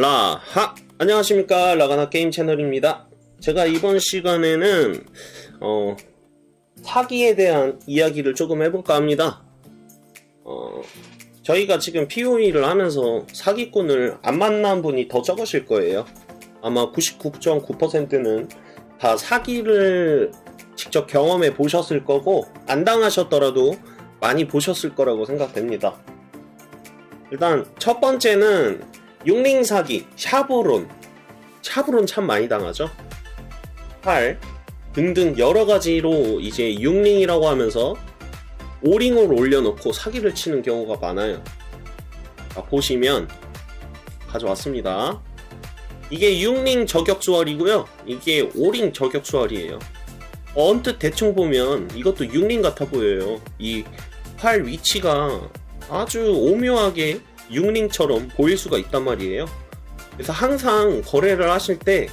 라하 안녕하십니까 라가나 게임 채널입니다. 제가 이번 시간에는 어, 사기에 대한 이야기를 조금 해볼까 합니다. 어, 저희가 지금 POE를 하면서 사기꾼을 안 만난 분이 더 적으실 거예요. 아마 99.9%는 다 사기를 직접 경험해 보셨을 거고 안 당하셨더라도 많이 보셨을 거라고 생각됩니다. 일단 첫 번째는 육링 사기, 샤브론. 샤브론 참 많이 당하죠. 팔 등등 여러 가지로 이제 육링이라고 하면서 오링을 올려놓고 사기를 치는 경우가 많아요. 자, 보시면 가져왔습니다. 이게 6링 저격 수월이고요. 이게 5링 저격 수월이에요. 언뜻 대충 보면 이것도 6링 같아 보여요. 이활 위치가 아주 오묘하게 6링처럼 보일 수가 있단 말이에요. 그래서 항상 거래를 하실 때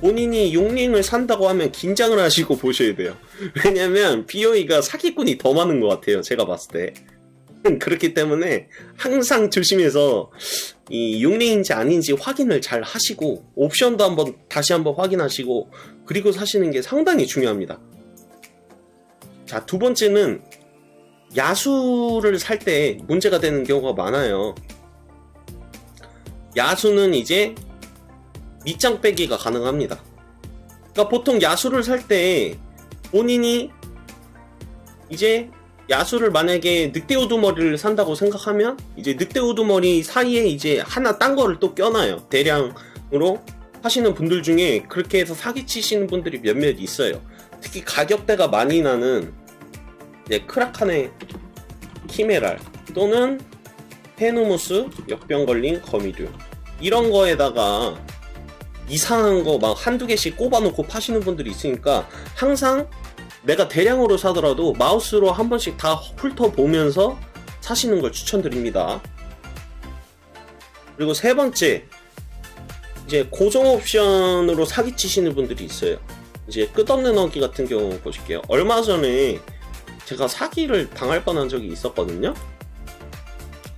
본인이 6링을 산다고 하면 긴장을 하시고 보셔야 돼요. 왜냐면 BOE가 사기꾼이 더 많은 것 같아요. 제가 봤을 때. 그렇기 때문에 항상 조심해서 이 6링인지 아닌지 확인을 잘 하시고 옵션도 한번 다시 한번 확인하시고 그리고 사시는 게 상당히 중요합니다. 자, 두 번째는 야수를 살 때 문제가 되는 경우가 많아요. 야수는 이제 밑장 빼기가 가능합니다. 그러니까 보통 야수를 살 때 본인이 이제 야수를 만약에 늑대 우두머리를 산다고 생각하면 이제 늑대 우두머리 사이에 이제 하나 딴 거를 또 껴놔요. 대량으로 하시는 분들 중에 그렇게 해서 사기 치시는 분들이 몇몇 있어요. 특히 가격대가 많이 나는 이제 크라칸의 키메랄 또는 페누무스 역병 걸린 거미류 이런 거에다가 이상한 거 막 한두 개씩 꼽아놓고 파시는 분들이 있으니까 항상 내가 대량으로 사더라도 마우스로 한 번씩 다 훑어보면서 사시는 걸 추천드립니다. 그리고 세 번째, 이제 고정 옵션으로 사기치시는 분들이 있어요. 이제 끝없는 어기 같은 경우 보실게요. 얼마 전에 제가 사기를 당할 뻔한 적이 있었거든요.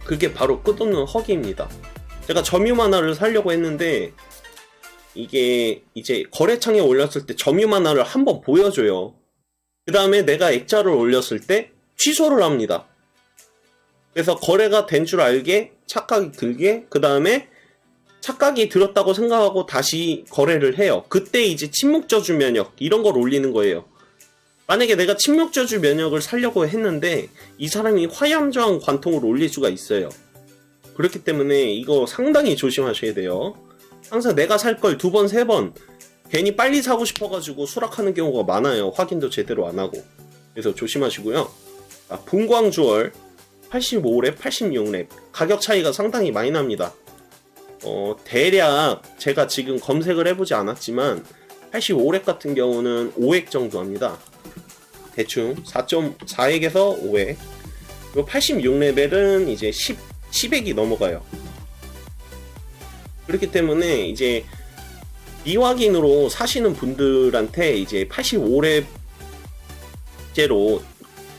그게 바로 끝없는 허기입니다. 제가 점유 만화를 사려고 했는데 이게 이제 거래창에 올렸을 때 점유 만화를 한번 보여줘요. 그 다음에 내가 액자를 올렸을 때 취소를 합니다. 그래서 거래가 된 줄 알게 착각이 들게 그 다음에 착각이 들었다고 생각하고 다시 거래를 해요. 그때 이제 침묵 저주 면역 이런 걸 올리는 거예요. 만약에 내가 침묵저주 면역을 살려고 했는데 이 사람이 화염저항 관통을 올릴 수가 있어요. 그렇기 때문에 이거 상당히 조심하셔야 돼요. 항상 내가 살 걸 두 번, 세 번 괜히 빨리 사고 싶어가지고 수락하는 경우가 많아요. 확인도 제대로 안 하고. 그래서 조심하시고요. 아, 분광주얼 85랩, 86랩 가격 차이가 상당히 많이 납니다. 어, 대략 제가 지금 검색을 해보지 않았지만 85랩 같은 경우는 5액 정도 합니다. 대충 4.4액에서 5액. 그리고 86레벨은 이제 10, 10액이 넘어가요. 그렇기 때문에 이제 미확인으로 사시는 분들한테 이제 85렙제로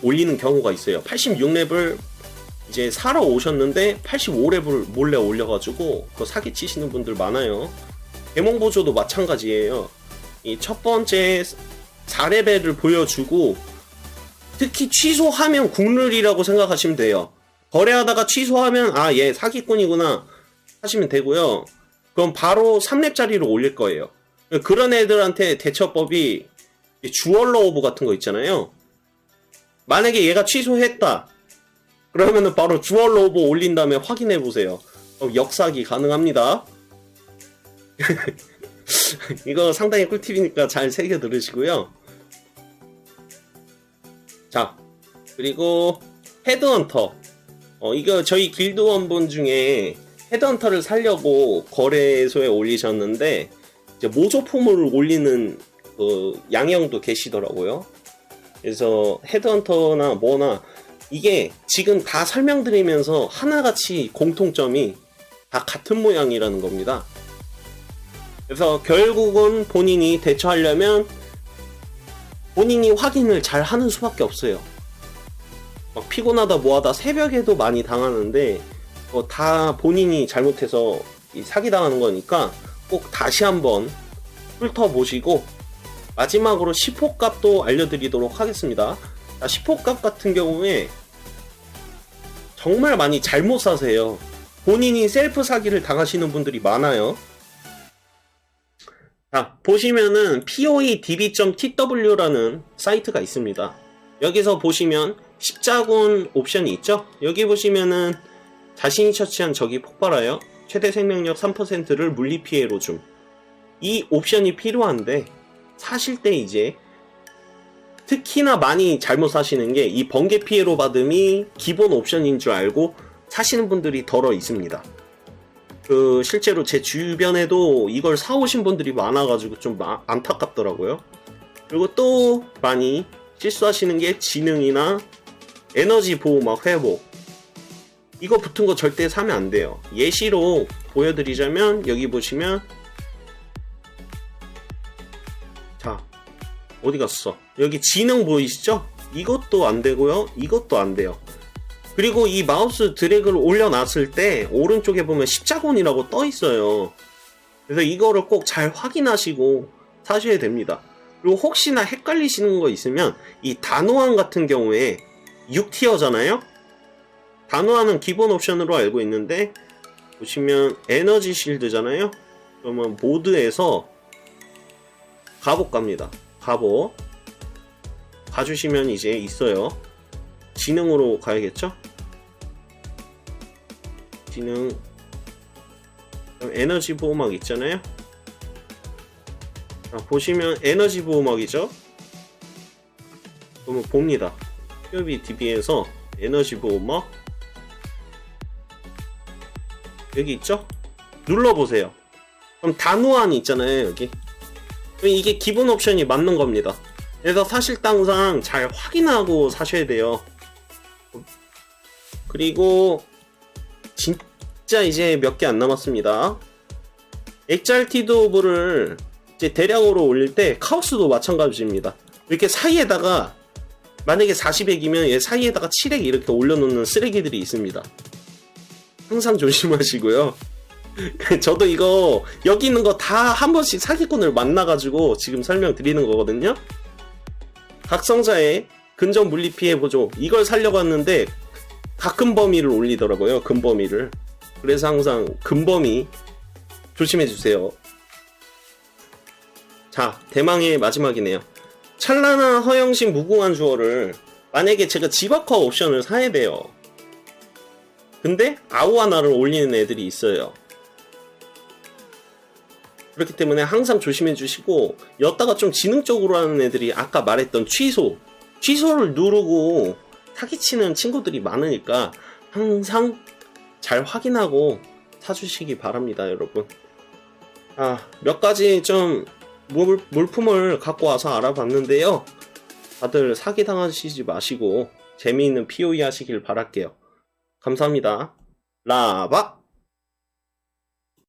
올리는 경우가 있어요. 86렙을 이제 사러 오셨는데 85렙을 몰래 올려가지고 그 사기 치시는 분들 많아요. 대몽 보조도 마찬가지예요. 이 첫 번째 4레벨을 보여주고 특히 취소하면 국룰이라고 생각하시면 돼요. 거래하다가 취소하면 아 얘 사기꾼이구나 하시면 되고요. 그럼 바로 3렙짜리로 올릴 거예요. 그런 애들한테 대처법이 주얼러 오브 같은 거 있잖아요. 만약에 얘가 취소했다. 그러면은 바로 주얼러 오브 올린 다음에 확인해 보세요. 역사기 가능합니다. 이거 상당히 꿀팁이니까 잘 새겨 들으시고요. 자, 그리고 헤드헌터. 어, 이거 저희 길드원분 중에 헤드헌터를 살려고 거래소에 올리셨는데 이제 모조품을 올리는 그 양형도 계시더라고요. 그래서 헤드헌터나 뭐나 이게 지금 다 설명드리면서 하나같이 공통점이 다 같은 모양이라는 겁니다. 그래서 결국은 본인이 대처하려면 본인이 확인을 잘 하는 수밖에 없어요. 막 피곤하다 뭐하다 새벽에도 많이 당하는데 어, 다 본인이 잘못해서 이 사기 당하는 거니까 꼭 다시 한번 훑어보시고 마지막으로 10호 값도 알려드리도록 하겠습니다. 자, 10호 값 같은 경우에 정말 많이 잘못 사세요. 본인이 셀프 사기를 당하시는 분들이 많아요. 자, 보시면은 poedb.tw라는 사이트가 있습니다. 여기서 보시면 십자군 옵션이 있죠? 여기 보시면은 자신이 처치한 적이 폭발하여 최대 생명력 3%를 물리 피해로 줌. 이 옵션이 필요한데 사실 때 이제 특히나 많이 잘못 사시는 게 이 번개 피해로 받음이 기본 옵션인 줄 알고 사시는 분들이 덜어 있습니다. 그 실제로 제 주변에도 이걸 사오신 분들이 많아가지고 좀 마- 안타깝더라고요. 그리고 또 많이 실수하시는 게 지능이나 에너지 보호 막 회복 이거 붙은 거 절대 사면 안 돼요. 예시로 보여드리자면 여기 보시면 자 어디 갔어? 여기 지능 보이시죠? 이것도 안 되고요. 이것도 안 돼요. 그리고 이 마우스 드래그를 올려놨을 때 오른쪽에 보면 십자군이라고 떠 있어요. 그래서 이거를 꼭 잘 확인하시고 사셔야 됩니다. 그리고 혹시나 헷갈리시는 거 있으면 이 단호한 같은 경우에 6티어잖아요? 단호한은 기본 옵션으로 알고 있는데 보시면 에너지 실드잖아요? 그러면 모드에서 갑옷 갑니다. 갑옷 가주시면 이제 있어요. 지능으로 가야겠죠? 지능 에너지 보호막 있잖아요. 자, 보시면 에너지 보호막이죠. 그러면 봅니다. POB DB에서 에너지 보호막 여기 있죠? 눌러보세요. 그럼 단호한이 있잖아요 여기. 이게 기본 옵션이 맞는 겁니다. 그래서 사실당상 잘 확인하고 사셔야 돼요. 그리고 진짜 이제 몇 개 안 남았습니다. 엑잘티도브를 이제 대량으로 올릴 때 카오스도 마찬가지입니다. 이렇게 사이에다가 만약에 40액이면 얘 사이에다가 7액 이렇게 올려놓는 쓰레기들이 있습니다. 항상 조심하시고요. 저도 이거 여기 있는 거 다 한 번씩 사기꾼을 만나가지고 지금 설명드리는 거거든요. 각성자의 근접 물리 피해 보조 이걸 살려고 했는데 가끔 범위를 올리더라고요. 근범위를. 그래서 항상 근 범위 조심해 주세요. 자, 대망의 마지막이네요. 찬란한 허영심 무궁한 주어를 만약에 제가 지박화 옵션을 사야 돼요. 근데 아우 하나를 올리는 애들이 있어요. 그렇기 때문에 항상 조심해 주시고 였다가 좀 지능적으로 하는 애들이 아까 말했던 취소 취소를 누르고 사기치는 친구들이 많으니까 항상 잘 확인하고 사주시기 바랍니다 여러분. 아, 몇 가지 좀 물, 물품을 갖고 와서 알아봤는데요. 다들 사기당하시지 마시고 재미있는 POE 하시길 바랄게요. 감사합니다. 라바